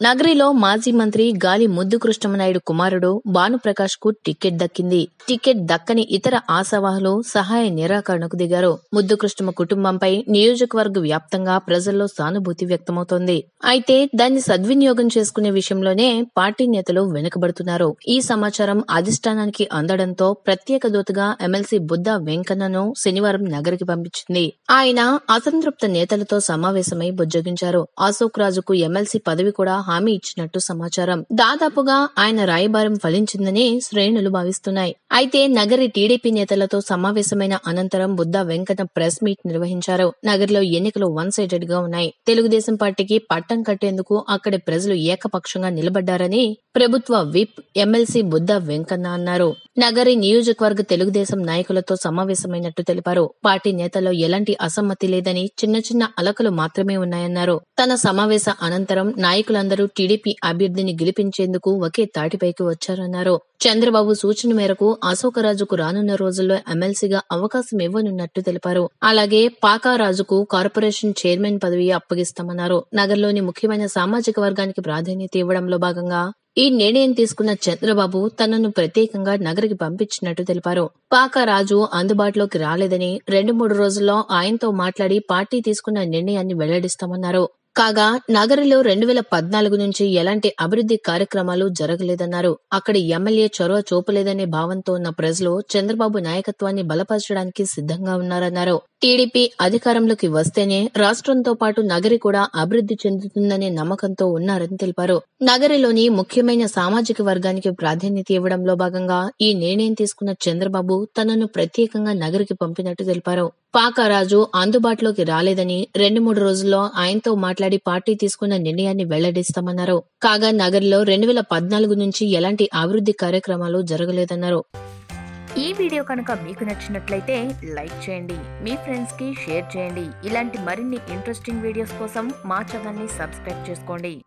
నగరిలో మాజీ మంత్రి గాలి ముద్దు కృష్ణమనాయుడు కుమారుడు భానుప్రకాష్కు టికెట్ దక్కింది. టికెట్ దక్కని ఇతర ఆశావాహులు సహాయ నిరాకరణకు దిగారు. ముద్దు కృష్ణమ కుటుంబంపై నియోజకవర్గ వ్యాప్తంగా ప్రజల్లో సానుభూతి వ్యక్తమవుతోంది. అయితే దాన్ని సద్వినియోగం చేసుకునే విషయంలోనే పార్టీ నేతలు వెనుకబడుతున్నారు. ఈ సమాచారం అధిష్టానానికి అందడంతో ప్రత్యేక దూతగా ఎమ్మెల్సీ బుద్ధ వెంకన్నను శనివారం నగరికి పంపించింది. ఆయన అసంతృప్త నేతలతో సమావేశమై బుజ్జగించారు. అశోక్ రాజుకు ఎమ్మెల్సీ పదవి కూడా హామీ ఇచ్చినట్టు సమాచారం. దాదాపుగా ఆయన రాయబారం ఫలించిందని శ్రేణులు భావిస్తున్నాయి. అయితే నగరి టీడీపీ నేతలతో సమావేశమైన అనంతరం బుద్ధ వెంకన్న ప్రెస్ మీట్ నిర్వహించారు. నగరిలో ఎన్నికలు వన్ సైడెడ్గా ఉన్నాయి. తెలుగుదేశం పార్టీకి పట్టం కట్టేందుకు అక్కడి ప్రజలు ఏకపక్షంగా నిలబడ్డారని ప్రభుత్వ విప్ ఎమ్మెల్సీ బుద్ధ వెంకన్న అన్నారు. నగరి నియోజకవర్గ తెలుగుదేశం నాయకులతో సమావేశమైనట్టు తెలిపారు. పార్టీ నేతల్లో ఎలాంటి అసమ్మతి లేదని చిన్న చిన్న అలకలు మాత్రమే ఉన్నాయన్నారు. తన సమావేశ అనంతరం నాయకులందరూ టీడీపీ అభ్యర్థిని గెలిపించేందుకు ఒకే తాటిపైకి వచ్చారన్నారు. చంద్రబాబు సూచన మేరకు అశోకరాజుకు రానున్న రోజుల్లో ఎమ్మెల్సీగా అవకాశం ఇవ్వనున్నట్టు తెలిపారు. అలాగే పాకారాజుకు కార్పొరేషన్ చైర్మన్ పదవి అప్పగిస్తామన్నారు. నగర్లోని ముఖ్యమైన సామాజిక వర్గానికి ప్రాధాన్యత ఇవ్వడంలో భాగంగా ఈ నిర్ణయం తీసుకున్న చంద్రబాబు తనను ప్రత్యేకంగా నగరికి పంపించినట్టు తెలిపారు. పాకరాజు అందుబాటులోకి రాలేదని రెండు మూడు రోజుల్లో ఆయనతో మాట్లాడి పార్టీ తీసుకున్న నిర్ణయాన్ని వెల్లడిస్తామన్నారు. కాగా నగరిలో రెండు వేల పద్నాలుగు నుంచి ఎలాంటి అభివృద్ధి కార్యక్రమాలు జరగలేదన్నారు. అక్కడ ఎమ్మెల్యే చొరవ చూపలేదనే భావంతో ఉన్న ప్రజలు చంద్రబాబు నాయకత్వాన్ని బలపరచడానికి సిద్ధంగా ఉన్నారన్నారు. టీడీపీ అధికారంలోకి వస్తేనే రాష్ట్రంతో పాటు నగరి కూడా అభివృద్ధి చెందుతుందనే నమ్మకంతో ఉన్నారని తెలిపారు. నగరిలోని ముఖ్యమైన సామాజిక వర్గానికి ప్రాధాన్యత ఇవ్వడంలో భాగంగా ఈ నిర్ణయం తీసుకున్న చంద్రబాబు తనను ప్రత్యేకంగా నగరికి పంపినట్టు తెలిపారు. పాకారాజు అందుబాటులోకి రాలేదని రెండు మూడు రోజుల్లో ఆయనతో మాట్లాడి పార్టీ తీసుకున్న నిర్ణయాన్ని వెల్లడిస్తామన్నారు. కాగా నగర్లో రెండు వేల పద్నాలుగు నుంచి ఎలాంటి అభివృద్ధి కార్యక్రమాలు జరగలేదన్నారు. ఈ వీడియో కనుక మీకు నచ్చినట్లయితే లైక్ చేయండి మీ ఫ్రెండ్స్కి షేర్ చేయండి. ఇలాంటి మరిన్ని ఇంట్రెస్టింగ్ వీడియోస్ కోసం మా ఛానల్ని సబ్స్క్రైబ్ చేసుకోండి.